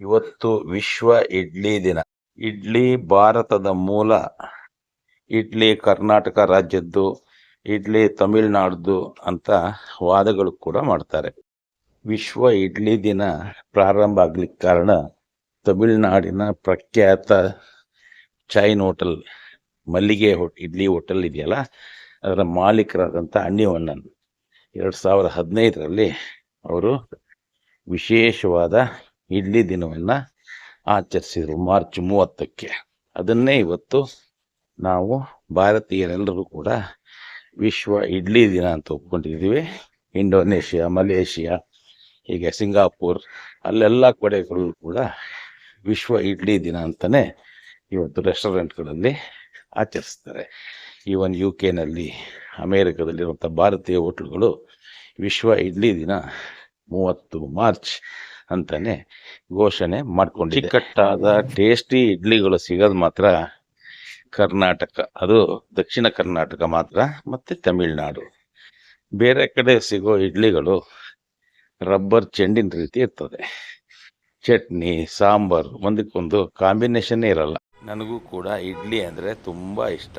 ಇವತ್ತು ವಿಶ್ವ ಇಡ್ಲಿ ದಿನ. ಇಡ್ಲಿ ಭಾರತದ ಮೂಲ. ಇಡ್ಲಿ ಕರ್ನಾಟಕ ರಾಜ್ಯದ್ದು, ಇಡ್ಲಿ ತಮಿಳ್ನಾಡ್ದು ಅಂತ ವಾದಗಳು ಕೂಡ ಮಾಡ್ತಾರೆ. ವಿಶ್ವ ಇಡ್ಲಿ ದಿನ ಪ್ರಾರಂಭ ಆಗ್ಲಿಕ್ಕೆ ಕಾರಣ ತಮಿಳುನಾಡಿನ ಪ್ರಖ್ಯಾತ ಚೈನ್ ಹೋಟೆಲ್, ಮಲ್ಲಿಗೆ ಹೋಟ್ ಇಡ್ಲಿ ಹೋಟೆಲ್ ಇದೆಯಲ್ಲ, ಅದರ ಮಾಲೀಕರಾದಂಥ ಅಣ್ಣಿವಣ್ಣನ್ ಎರಡು ಸಾವಿರದ ಹದಿನೈದರಲ್ಲಿ ಅವರು ವಿಶೇಷವಾದ ಇಡ್ಲಿ ದಿನವನ್ನು ಆಚರಿಸಿದರು, ಮಾರ್ಚ್ ಮೂವತ್ತಕ್ಕೆ. ಅದನ್ನೇ ಇವತ್ತು ನಾವು ಭಾರತೀಯರೆಲ್ಲರೂ ಕೂಡ ವಿಶ್ವ ಇಡ್ಲಿ ದಿನ ಅಂತ ಒಪ್ಕೊಂಡಿದ್ದೀವಿ. ಇಂಡೋನೇಷ್ಯಾ, ಮಲೇಷಿಯಾ, ಹೀಗೆ ಸಿಂಗಾಪುರ್, ಅಲ್ಲೆಲ್ಲ ಕಡೆಗಳಲ್ಲೂ ಕೂಡ ವಿಶ್ವ ಇಡ್ಲಿ ದಿನ ಅಂತಲೇ ಇವತ್ತು ರೆಸ್ಟೋರೆಂಟ್ಗಳಲ್ಲಿ ಆಚರಿಸ್ತಾರೆ. ಈವನ್ ಯು ಕೆನಲ್ಲಿ ಅಮೇರಿಕದಲ್ಲಿರುವಂಥ ಭಾರತೀಯ ಹೋಟ್ಲುಗಳು ವಿಶ್ವ ಇಡ್ಲಿ ದಿನ ಮೂವತ್ತು ಮಾರ್ಚ್ ಅಂತಾನೆ ಘೋಷಣೆ ಮಾಡ್ಕೊಂಡು ಚಿಕ್ಕಟ್ಟಾದ, ಟೇಸ್ಟಿ ಇಡ್ಲಿಗಳು ಸಿಗೋದು ಮಾತ್ರ ಕರ್ನಾಟಕ. ಅದು ದಕ್ಷಿಣ ಕರ್ನಾಟಕ ಮಾತ್ರ ಮತ್ತು ತಮಿಳುನಾಡು. ಬೇರೆ ಕಡೆ ಸಿಗೋ ಇಡ್ಲಿಗಳು ರಬ್ಬರ್ ಚೆಂಡಿನ ರೀತಿ ಇರ್ತದೆ. ಚಟ್ನಿ, ಸಾಂಬಾರು ಒಂದಕ್ಕೊಂದು ಕಾಂಬಿನೇಷನ್ನೇ ಇರಲ್ಲ. ನನಗೂ ಕೂಡ ಇಡ್ಲಿ ಅಂದರೆ ತುಂಬ ಇಷ್ಟ.